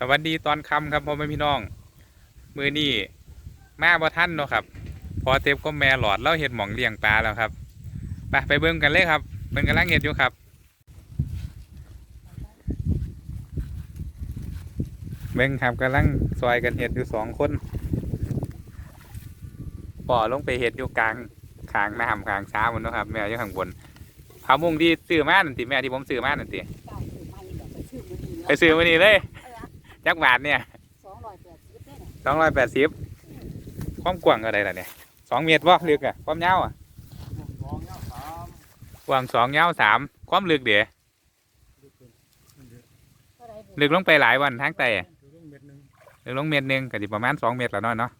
สวัสดีตอนค่ำครับพ่อแม่พี่น้อง มือนี่มาบ่ท่านเนาะครับ พอเต็มก็แม่หลอดแล้วเห็ดหมองเลี้ยงปลาแล้วครับ ไปไปเบิ่งกันเลยครับเบิ่งกำลังเห็ดอยู่ครับ เบิ่งครับกำลังซอยกันเห็ดอยู่สองคนป่อลงไปเห็ดอยู่กลางขางน้ำขางช้าหมดเนาะครับ แม่อยู่ข้างบนพามุงที่ซื้อมานั่นติแม่ที่ผมซื้อมานั่นติเก้าสิบไม่แบบไปชื่อมันนี่ไปซื้อมานี่เลยเออจักบาทเนี่ยสองร้อยแปดสิบได้เนี่ยสองร้อยแปดสิบความกว้างก็ได้ละเนี่ยสองเมตรวะลึกอะความยาวอะสองเงาสามกว้างสองยาวสามความลึกเดี๋ยวเท่าไหร่บุญลึกลงไปหลายวันทั้งแต่ถึงเม็ดหนึ่ง ลึกลงเมตรหนึ่งก็สิประมาณสองเมตรแล้วเนาะเนาะ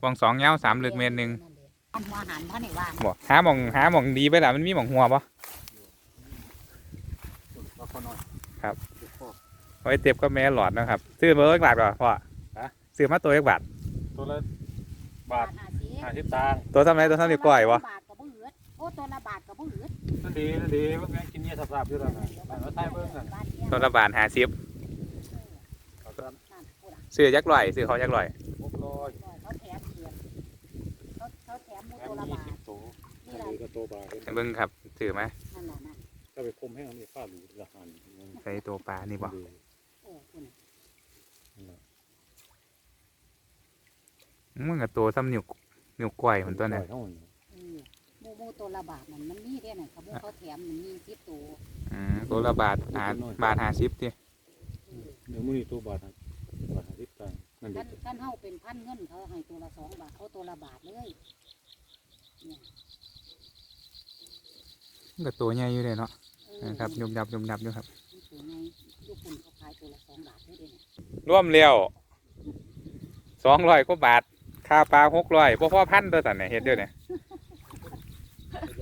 กว้างสองยาวสามลึกเมตรหนึ่งอันหัวหันท่านนี่ว่าบอกหาหมองหาหมองดีไปละมันมีหมองหัวปะปลาคอน้อยครับลูกพ่อไว้เต็บก็แม่หลอดนะครับ ซื้อมาเอกบาทก่อนพ่อซื้อมาตัวเอกบาทตัวละบาทห้าสิบห้าสิบตังค์ตัวทำไรตัวทำดีกว่อยวะบาทกับบ่หืดโอ้ตัวละบาทกับบ่หืดนั่นดีนั่นดีเมื่อกี้กินเนี่ยสับๆอยู่แล้วนะนั่นว่าไทยเบิ่งนั่นบาทเดียวตัวละบาทหาสิบ ซื้อยักษ์ลอยซื้อเขายักษ์ลอยหกร้อยเขาแถมเกียรเขาเขาแถมหมูแถมตัวละยี่บาสิทบตัวนี่นั่นแหละดีก็ตัวบาทเบิ้งครับซื้อไหมนั่นแหละนั่นถ้าไปคมให้มันมีฝ้าหลูละหันใส่ตัวปลานี่บ่ดีเออคุณน่ะนั่นแหละมันกับตัวซ้ำนิ้วนิ้วก้อยเหมือนตัวเนี้เท่านั้นเออหมูหมูตัวละบาทนั่นมันมีได้น่ะเขาบอกเขาแถมมันมีสิบตัวอืมตัวละบาทหาบาทหาสิบทีเดี๋ยวมื้อนี้ตัวบาทห้าบาทห้าสิบตังค์ นั่นดีท่านท่านเฮาเป็นพันเงินเขาให้ตัวละสองบาทเขาตัวละบาทเลยมันก็ตัวใหญ่อยู่เลยเนาะเออนะครับยุบยับยุบยับอยู่ครับตัวไงยุคุณเขาขายตัวละสองบาทได้เลยเนี่ยร่วมเร็วสองร้อยกว่าบาท ค่าปลาหกร้อยพ่อพ่อพันตัวสันเนี่ยเฮ็ดเด้วยเนี่ย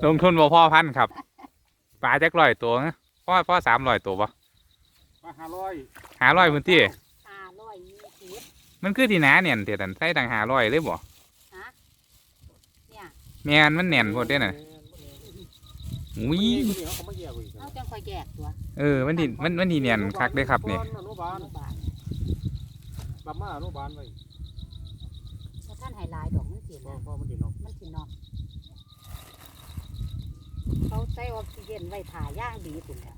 ลงทุนพ่อพ่อพันครับ ปลาจักร้อยตัวนะพ่อพ่อสามร้อยตัวปะปลาห้าร้อยหาร้อยพื้นที่ห้าร้อยยี่สิบ มันคือที่หนาเนี่ยเดี๋ยวตันใส่ดังหาร้อยเลยบ่ฮะเนี่ยแม่นมันแน่นโพดเด้อน่ะอุ้ยนี่เขาเขามาแยกอีกเอาจังคอยแยกตัวเออมันที่มันมันที่แน่นคักเด้อครับนี่ อนุบาลบาทรับมาอนุบาลไว้ถ้าท่านไฮไลท์ดอกมันเสียพ่อนะพ่อมันดีเนาะมันสินอกเขาใส่ออกซิเจนไว้ถ่ายย่างดีคุณค่ะ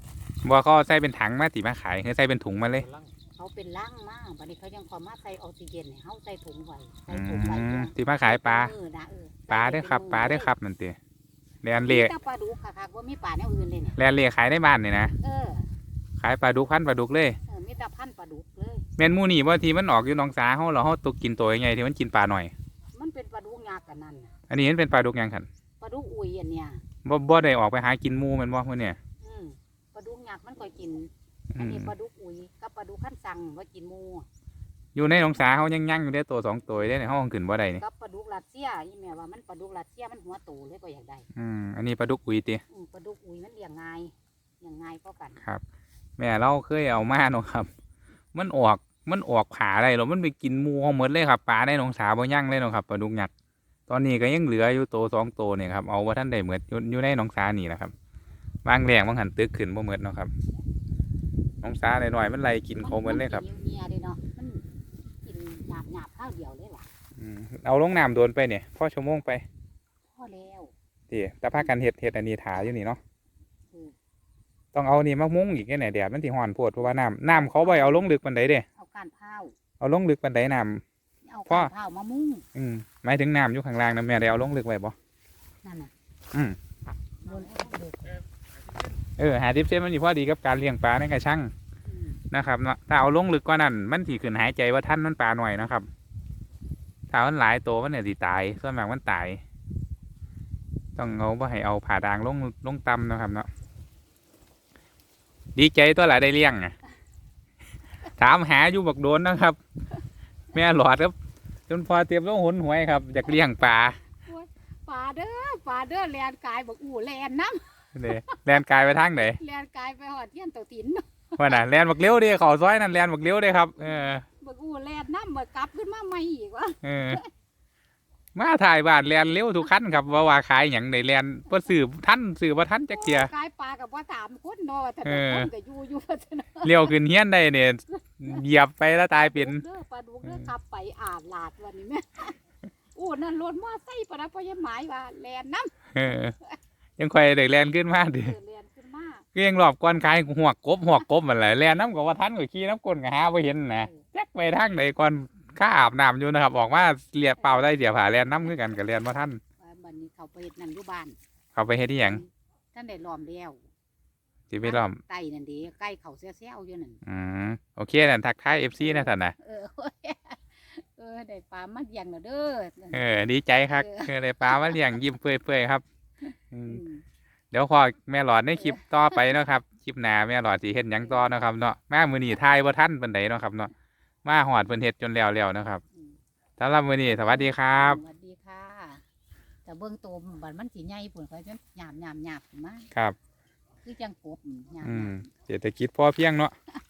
บ่เขาเอาใส่เป็นถังมาติมาขายคือใส่เป็นถุงมาเลยกำลัง เขาเป็นล่างมากบัดนี้เขายังขอมาใส่ออกซิเจนให้เขาใส่ถุงไว้ใส่อืถุงไว้มที่มาขายปลาเออนะเออปลาเด้อครับปลาเด้อครับนั่นติแลนเล่มีแต่ปลาดุกค่ะๆว่ามีปลาแนวอื่นเลยเนี่ยแลนเล่ขายในบ้านนี่นะเออขายปลาดุกพันปลาดุกเลย เออมีแต่พันธุ์ปลาดุกเลย แม่นหมูนี่บ่ที่มันออกอยู่หนองสาเฮาแล้วเฮาตกกินตัวยังไงที่มันกินปลาหน่อย มันเป็นปลาดุกยากกันนั่นน่ะอันนี้มันเป็นปลาดุกหยังคั่นปลาดุกอุยอันเนี้ยบ่บ่ได้ออกไปหากินหมูแม่นบ่มื้อเนี่ยอืมปลาดุกยากมันก็กิน อือันมนี้ปลาดุกอุยกับปลาดุกขั้นสั่งว่ากินหมูอยู่ในหนองสาเฮายังยังอยู่ได้ตัวสองตัวได้ในห้องขึ้นบ่ได้นี่กับปลาดุกรัสเซียอีแม่ว่ามันปลาดุกรัสเซียมันหัวโตเลยก็อยากได้อืมอันนี้ปลาดุกอุยติอืมปลาดุกอุยมันเลี้ยงง่ายเลี้ยงง่ายก็กันครับ แม่เราเคยเอามาเนาะครับ มันออกมันออกผาได้หรอมันไปกินหมูเขาหมดเลยครับปลาในหนองสาบ่ยั่งเลยเนาะครับปลาดุกยักษ์ตอนนี้ก็ยังเหลืออยู่โตวสองโตวเนี่ยครับเอาว่าท่านได้เหมือดอยู่อยู่ในหนองสานี่แหละครับบางแรงบางหันตึกขึ้นบ่เหมือดเนาะครับห นองสาหน่อยๆมันไล่กินเขาหมดเลยครับมันกินเนียๆเลยเนาะมันกินหยาบหยาบๆข้าวเดียวเลยล่ะอืมเอาลงน้ำโดนไปเนี่ยพ่อชั่วโมงไปพอแล้วทีแต่พากันเห็ดเห็ดอันนี้ถาอยู่นี่เนาะอืมต้องเอานี่มามุ้งอีกแค่ไหนแดดมันสิห่อนโพดเพราะว่าน้ำน้ำเขาบ่อยเอาลงลึกปันใดเด้เอาการเผาเอาลงลึกปันใดน้เอาพ่อการเผามามุ้งำอืมหมายถึงน้ำอยู่ข้างล่างนะแม่ได้เอาลงลึกไว้บ่นั่นน่ะอืมบนเด็ก เออหาทิปเส้นมันอยู่พอดีกับการเลี้ยงปลาในกระชังอืมนะครับเนาะถ้าเอาลงลึกกว่านั้นมันสิขึ้นหายใจว่าท่านมันปลาหน่อยนะครับถ้ามันหลายตัวมันเนี่ยสิตายส่วนมากมันตาย ต้องเอาบ่ให้เอาผ่าดางลงลงต่ำนะครับเนาะดีใจตัวหลายได้เลี้ยงอะถามหาอยู่บักโดนนะครับ แม่หลอดครับ จนพอเตรียมลงหนหวยครับอยากเลี้ยงปลาปลาเด้อปลาเด้อแลนกายบอกอู่แลนน้ เด้แลนกายไปทางไหนำแลนกายไปหอดเทียนเต่าตินว่าน่ะแลนบักเลี้ยวเด้เขาซอยนั่นแลนบักเลี้ยวเด้ครับเออบบักอู้แล่นน้ำบักกลับขึ้นมาใหม่อีกวะเออมาถ่ายบ้านแลนเร็วทุกคันครับว่าว่าขายหยังได้แลนบ่ซื้อทันซื้อบ่ทันจักเที่ยกายปลากับว่าถามคนเนาะแต่เอละอคนก็อยู่อยู่ว่าซั่นเนาะเลี้ยวขึ้นเฮียนได้เนี่ยเหยียบไปแล้วตายเป็นเด้อปลาดุกเด้อขับไปอ่านลาดวันนี้แม่อู้นั่นรถมอไซค์ปะนะพ่อยังหมายว่าแล่นน้ำเออ ยังค่อยได้แลนขึ้นมาดิเออแล่นขึ้นมาเกียงรอบก่อนขายหัวกกบหัวกกบมันแหละแลนน้ำก็ว่าทันก็ขี่น้ำก้นก็หาบ่เห็นนะจักไปทางใดก่อนข้าอาบน้ำอยู่นะครับออกมาเลียดเป่าได้เสียผ่าแลนน้ำคือกันกับแลนบ่ทันว่าบัดนี้เขาไปเฮ็ดนั่นอยู่บ้านเขาไปเฮ็ดที่หยังท่านได้ล้อมแล้วสิไปล้อมไก่นั่นเด้ไก่เขาเซี่ยวๆอยู่นั่นอืมโอเคนั่นทักทาย FC นะท่านนะเออเออได้ปลามาเลี้ยงแล้วเด้อเออดีใจครับเออเออได้ปลามาเลี้ยงยิ้มเปื่อยๆครับอืมอืม เดี๋ยวพอแม่หลอดในคลิปต่อไปเนาะครับคลิปหน้าแม่หลอดสิเฮ็ดหยังต่อเนาะครับเนาะมามื้อนี้ทายบ่ทันปานใดเนาะครับเนาะมาฮอดเพิ่นเฮ็ดจนแล้วแล้วนะครับอืมสำหรับมื้อนี้สวัสดีครับ สวัสดีค่ะ แต่เบื้องโตมบัดมันสิใหญ่พุ่นเขาจะหยามหยามหยามขึ้นมาครับ คือจังกบหยามอืหมยามเศรษฐกิจพอเพียงเนาะอ